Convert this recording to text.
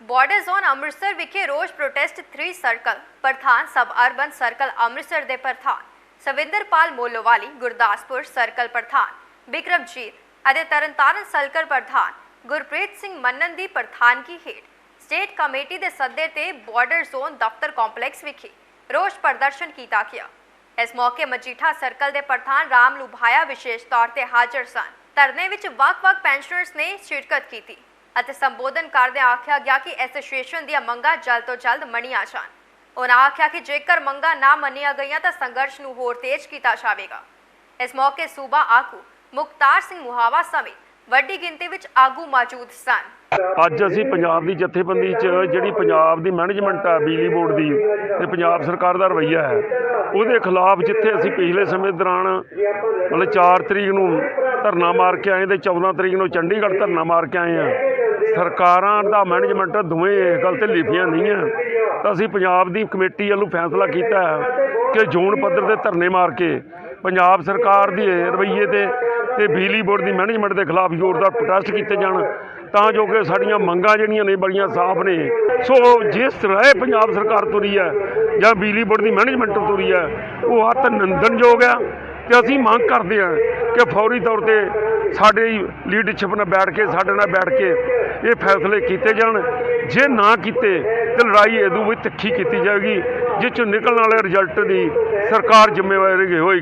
Border zone Amritsar ਵਿਖੇ ਰੋਜ਼ protest 3 circle ਪ੍ਰਧਾਨ ਸਬ urban circle Amritsar ਦੇ ਪ੍ਰਧਾਨ, ਸਵਿੰਦਰਪਾਲ ਮੋਲੋਵਾਲੀ, ਗੁਰਦਾਸਪੁਰ ਸਰਕਲ ਪ੍ਰਧਾਨ, ਬਿਕਰਮਜੀਤ ਅਤੇ ਤਰਨਤਾਰਨ ਸਰਕਲ ਪ੍ਰਧਾਨ, ਗੁਰਪ੍ਰੀਤ ਸਿੰਘ ਮੰਨਨ ਦੀ ਪ੍ਰਧਾਨਗੀ ਹੇਠ ਸਟੇਟ ਕਮੇਟੀ ਦੇ ਸੱਦੇ ਤੇ ਬਾਰਡਰ ਜ਼ੋਨ ਦਫ਼ਤਰ ਕੰਪਲੈਕਸ ਵਿਖੇ ਰੋਸ ਪ੍ਰਦਰਸ਼ਨ ਕੀਤਾ ਗਿਆ। ਇਸ ਮੌਕੇ ਮਜੀਠਾ ਸਰਕਲ ਦੇ ਪ੍ਰਧਾਨ ਰਾਮ ਲੁਭਾਇਆ ਵਿਸ਼ੇਸ਼ ਤੌਰ ਤੇ ਹਾਜ਼ਰ ਸਨ। ਧਰਨੇ ਵਿੱਚ ਵੱਖ-ਵੱਖ ਪੈਨਸ਼ਨਰਸ ਨੇ ਸ਼ਿਰਕਤ ਕੀਤੀ। ਅਤੇ ਸੰਬੋਧਨ ਕਰਦਿਆਂ ਆਖਿਆ ਗਿਆ ਕਿ ਐਸੋਸੀਏਸ਼ਨ ਦੀਆਂ ਮੰਗਾਂ ਜਲਦ ਤੋਂ ਜਲਦ ਮੰਨੀਆਂ ਜਾਣ। ਉਹਨਾਂ ਆਖਿਆ ਕਿ ਜੇਕਰ ਮੰਗਾਂ ਨਾ ਮੰਨੀਆਂ ਗਈਆਂ ਤਾਂ ਸੰਘਰਸ਼ ਨੂੰ ਹੋਰ ਤੇਜ਼ ਕੀਤਾ ਜਾਵੇਗਾ। ਇਸ ਮੌਕੇ ਸੂਬਾ ਆਗੂ ਮੁਖਤਾਰ ਸਿੰਘ ਮੁਹਾਵਾ ਸਮੇਤ ਵੱਡੀ ਗਿਣਤੀ ਵਿੱਚ ਆਗੂ ਮੌਜੂਦ ਸਨ। ਅੱਜ ਅਸੀਂ ਪੰਜਾਬ ਦੀ ਜਥੇਬੰਦੀ 'ਚ ਜਿਹੜੀ ਪੰਜਾਬ ਦੀ ਮੈਨੇਜਮੈਂਟ ਆ, ਬਿਜਲੀ ਬੋਰਡ ਦੀ ਤੇ ਪੰਜਾਬ ਸਰਕਾਰ ਦਾ ਰਵੱਈਆ ਹੈ, ਉਹਦੇ ਖਿਲਾਫ ਜਿੱਥੇ ਅਸੀਂ ਪਿਛਲੇ ਸਮੇਂ ਦੌਰਾਨ ਮਤਲਬ 4 ਤਰੀਕ ਨੂੰ ਧਰਨਾ ਮਾਰ ਕੇ ਆਏ ਤੇ 14 ਤਰੀਕ ਨੂੰ ਚੰਡੀਗੜ੍ਹ ਧਰਨਾ ਮਾਰ ਕੇ ਆਏ ਆ ਸਰਕਾਰਾਂ ਦਾ ਮੈਨੇਜਮੈਂਟ ਦੋਵੇਂ ਇਸ ਗੱਲ ਤੇ ਲਿਖੀਆਂ ਨਹੀਂ ਆ ਤਾਂ ਅਸੀਂ ਪੰਜਾਬ ਦੀ ਕਮੇਟੀ ਵੱਲੋਂ ਫੈਸਲਾ ਕੀਤਾ ਕਿ ਜ਼ੋਨ ਪੱਧਰ ਤੇ ਧਰਨੇ ਮਾਰ ਕੇ ਪੰਜਾਬ ਸਰਕਾਰ ਦੇ ਰਵੱਈਏ ਤੇ ਤੇ ਬਿਜਲੀ ਬੋਰਡ ਦੀ ਮੈਨੇਜਮੈਂਟ ਦੇ ਖਿਲਾਫ ਜ਼ੋਰਦਾਰ ਪ੍ਰੋਟੈਸਟ ਕੀਤੇ ਜਾਣ। ਤਾਂ ਜੋ ਕਿ ਸਾਡੀਆਂ ਮੰਗਾਂ ਜਿਹੜੀਆਂ ਨੇ ਬੜੀਆਂ ਸਾਫ਼ ਨੇ। ਸੋ ਜਿਸ ਤਰ੍ਹਾਂ ਪੰਜਾਬ ਸਰਕਾਰ ਤੁਰੀ ਹੈ ਜਾਂ ਬਿਜਲੀ ਬੋਰਡ ਦੀ ਮੈਨੇਜਮੈਂਟ ਤੁਰੀ ਹੈ, ਉਹ ਅਤ ਨਿੰਦਣਯੋਗ ਹੈ। ਤੇ ਅਸੀਂ ਮੰਗ ਕਰਦੇ ਹਾਂ ਕਿ ਫੌਰੀ ਤੌਰ ਤੇ ਸਾਡੇ ਲੀਡਰਸ਼ਿਪ ਨਾਲ ਬੈਠ ਕੇ, ਸਾਡੇ ਨਾਲ ਬੈਠ ਕੇ ਇਹ ਫੈਸਲੇ ਕੀਤੇ ਜਾਣ। ਜੇ ਨਾ ਕੀਤੇ, ਤੇ ਲੜਾਈ ਇਹਦੋਂ ਵੀ ਤਿੱਖੀ ਕੀਤੀ ਜਾਏਗੀ ਜਿਸ ਚੋਂ ਨਿਕਲਣ ਵਾਲੇ ਰਿਜ਼ਲਟ ਦੀ ਸਰਕਾਰ ਜ਼ਿੰਮੇਵਾਰੀ ਹੋਏਗੀ।